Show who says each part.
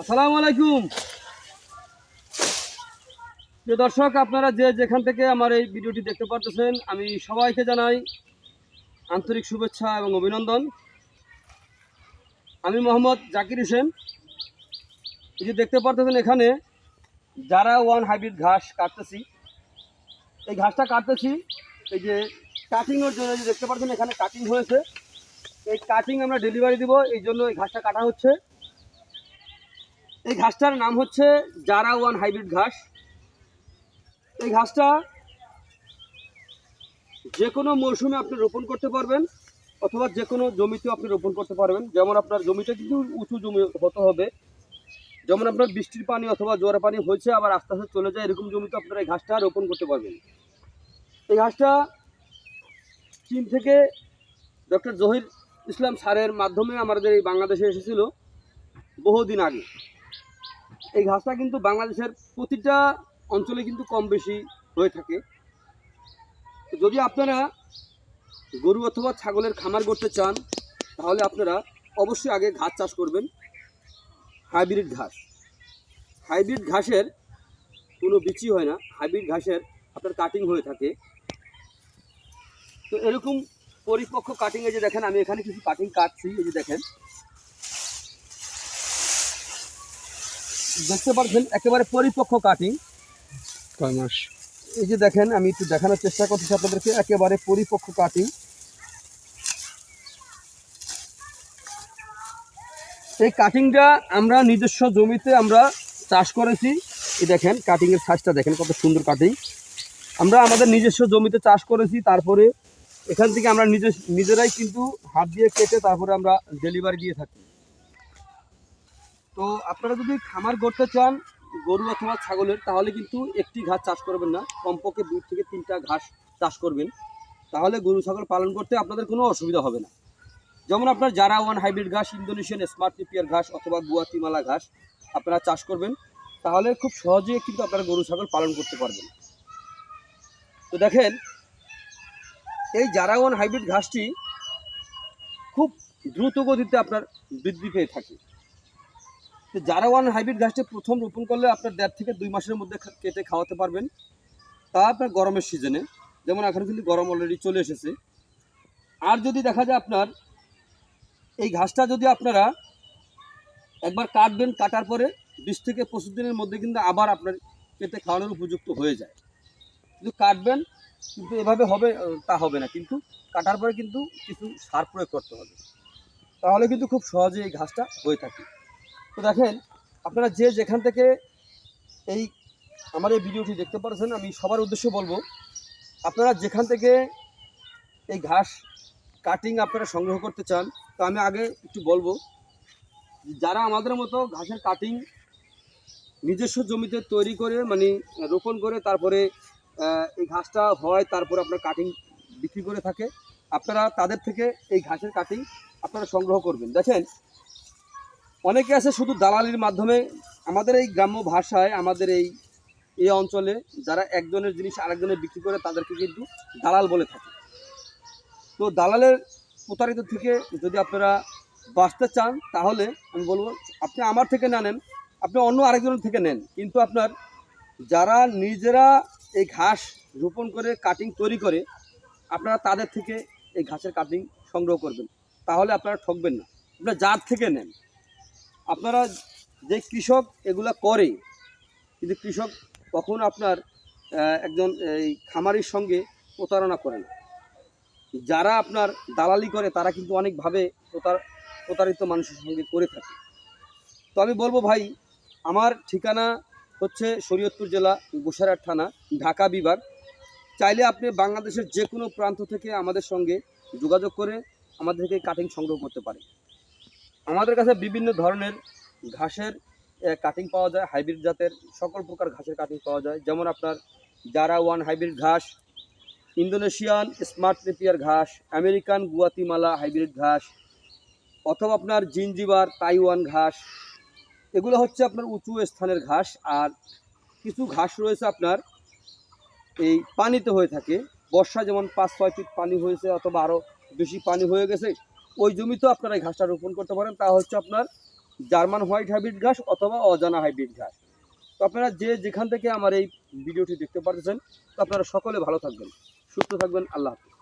Speaker 1: আসসালামু আলাইকুম। প্রিয় দর্শক, আপনারা যে যেখান থেকে আমার এই ভিডিওটি দেখতে পারতেছেন, আমি সবাইকে জানাই আন্তরিক শুভেচ্ছা এবং অভিনন্দন। আমি মোহাম্মদ জাকির হোসেন। এই যে দেখতে পারতেছেন এখানে, যারা ওয়ান হাইব্রিড ঘাস কাটতেছি, এই ঘাসটা কাটতেছি, এই যে কাটিংয়ের জন্য যে দেখতে পাচ্ছেন এখানে কাটিং হয়েছে। এই কাটিং আমরা ডেলিভারি দিব, এই জন্য এই ঘাসটা কাটা হচ্ছে। এই ঘাসটার নাম হচ্ছে জারা ওয়ান হাইব্রিড ঘাস। এই ঘাসটা যে কোনো মৌসুমে আপনি রোপণ করতে পারবেন, অথবা যে কোনো জমিতেও আপনি রোপণ করতে পারবেন। যেমন আপনার জমিটা কিন্তু উঁচু জমি হতে হবে। যেমন আপনার বৃষ্টির পানি অথবা জোয়ার পানি হয়েছে, আবার আস্তে আস্তে চলে যায়, এরকম জমিতে আপনারা এই ঘাসটা রোপণ করতে পারবেন। এই ঘাসটা চীন থেকে ডক্টর জহির ইসলাম স্যারের মাধ্যমে আমাদের এই বাংলাদেশে এসেছিল বহুদিন আগে। এই ঘাসটা কিন্তু বাংলাদেশের প্রতিটা অঞ্চলে কিন্তু কম বেশি হয়ে থাকে। যদি আপনারা গরু অথবা ছাগলের খামার করতে চান, তাহলে আপনারা অবশ্যই আগে ঘাস চাষ করবেন। হাইব্রিড ঘাস। হাইব্রিড ঘাসের কোনো বিচি হয় না। হাইব্রিড ঘাসের আপনার কাটিং হয়ে থাকে। তো এরকম পরিপক্ক কাটিংয়ে যে দেখেন, আমি এখানে কিছু কাটিং কাটছি, এই যে দেখেন। দেখতে পাচ্ছেন একেবারে পরিপক্ক কাটিং
Speaker 2: কয় মাস?
Speaker 1: এই যে দেখেন আমি একটু দেখানোর চেষ্টা করতেছি আপনাদেরকে একেবারে পরিপক্ক কাটিং এই কাটিংটা আমরা নিজস্ব জমিতে আমরা চাষ করেছি। এই দেখেন কাটিংয়ের সাইজটা দেখেন কত সুন্দর কাটিং আমরা আমাদের নিজস্ব জমিতে চাষ করেছি তারপরে এখান থেকে আমরা নিজে নিজেরাই কিন্তু হাত দিয়ে কেটে তারপরে আমরা ডেলিভারি দিয়ে থাকি। তো আপনারা যদি খামার করতে চান, গরু অথবা ছাগলের, তাহলে কিন্তু একটি ঘাস চাষ করবেন না। কমপক্ষে দুই থেকে তিনটা ঘাস চাষ করবেন। তাহলে গরু, ছাগল পালন করতে আপনাদের কোনো অসুবিধা হবে না। যেমন আপনার যারা ওয়ান হাইব্রিড ঘাস, ইন্দোনেশিয়ান স্মার্ট নিপিয়ার ঘাস অথবা গুয়াতিমালা ঘাস আপনারা চাষ করবেন। তাহলে খুব সহজে কিন্তু আপনারা গরু, ছাগল পালন করতে পারবেন। তো দেখেন, এই যারা ওয়ান হাইব্রিড ঘাসটি খুব দ্রুত গতিতে আপনার বৃদ্ধি পেয়ে থাকে। তো যারা ওয়ান হাইব্রিড ঘাসটি প্রথম রোপণ করলে আপনার দেড় থেকে দুই মাসের মধ্যে কেটে খাওয়াতে পারবেন। তা আপনার গরমের সিজনে। যেমন এখন কিন্তু গরম অলরেডি চলে এসেছে। আর যদি দেখা যায় আপনার, এই ঘাসটা যদি আপনারা একবার কাটবেন, কাটার পরে বিশ থেকে পঁচিশ দিনের মধ্যে কিন্তু আবার আপনার কেটে খাওয়ানোর উপযুক্ত হয়ে যায়। কিন্তু কাটবেন, কিন্তু এভাবে হবে, তা হবে না। কিন্তু কাটার পরে কিন্তু কিছু সার প্রয়োগ করতে হবে। তাহলে কিন্তু খুব সহজে এই ঘাসটা হয়ে থাকে। তো দেখেন, আপনারা যে যেখান থেকে এই আমার এই ভিডিওটি দেখতে পারছেন, আমি সবার উদ্দেশ্যে বলব, আপনারা যেখান থেকে এই ঘাস কাটিং আপনারা সংগ্রহ করতে চান, তো আমি আগে একটু বলব, যারা আমাদের মতো ঘাসের কাটিং নিজস্ব জমিতে তৈরি করে মানে রোপণ করে, তারপরে এই ঘাসটা হয়, তারপরে আপনার কাটিং বিক্রি করে থাকে, আপনারা তাদের থেকে এই ঘাসের কাটিং আপনারা সংগ্রহ করবেন। দেখেন অনেকে আছে শুধু দালালির মাধ্যমে। আমাদের এই গ্রাম্য ভাষায়, আমাদের এই এই অঞ্চলে যারা একজনের জিনিস আরেকজনের বিক্রি করে তাদেরকে কিন্তু দালাল বলে থাকে। তো দালালের প্রতারিত থেকে যদি আপনারা বাঁচতে চান, তাহলে আমি বলব, আপনি আমার থেকে না নেন, আপনি অন্য আরেকজনের থেকে নেন। কিন্তু আপনার যারা নিজেরা এই ঘাস রোপণ করে কাটিং তৈরি করে, আপনারা তাদের থেকে এই ঘাসের কাটিং সংগ্রহ করবেন। তাহলে আপনারা ঠকবেন না। আপনারা যার থেকে নেন। আপনারা যে কৃষক এগুলা করে, কিন্তু কৃষক কখনো আপনার একজন এই খামারির সঙ্গে প্রতারণা করে না। যারা আপনার দালালি করে, তারা কিন্তু অনেকভাবে প্রতার, প্রতারিত মানুষের সঙ্গে করে থাকে। তো আমি বলব ভাই, আমার ঠিকানা হচ্ছে শরীয়তপুর জেলা গোসারাট থানা, ঢাকা বিভাগ। চাইলে আপনি বাংলাদেশের যে কোনো প্রান্ত থেকে আমাদের সঙ্গে যোগাযোগ করে আমাদেরকে কাটিং সংগ্রহ করতে পারেন। আমাদের কাছে বিভিন্ন ধরনের ঘাসের কাটিং পাওয়া যায় হাইব্রিড জাতের সকল প্রকার ঘাসের কাটিং পাওয়া যায়। যেমন আপনার জারা ওয়ান হাইব্রিড ঘাস, ইন্দোনেশিয়ান স্মার্ট নেপিয়ার ঘাস, আমেরিকান গুয়াতিমালা হাইব্রিড ঘাস, অথবা আপনার জিঞ্জিবার তাইওয়ান ঘাস, এগুলো হচ্ছে আপনার উঁচু স্থানের ঘাস। আর কিছু ঘাস রয়েছে আপনার এই পানিতে হয়ে থাকে। বর্ষা যেমন পাঁচ ছয় ফিট পানি হয়েছে অথবা আরও বেশি পানি হয়ে গেছে ওই জমিতেও আপনারা এই ঘাসটা রোপণ করতে পারেন। তা হচ্ছে আপনার জার্মান হোয়াইট হাইব্রিড ঘাস অথবা অজানা হাইব্রিড ঘাস। তো আপনারা যে যেখান থেকে আমার এই ভিডিওটি দেখতে পারতেছেন, তো আপনারা সকলে ভালো থাকবেন, সুস্থ থাকবেন, আল্লাহ হাফিজ।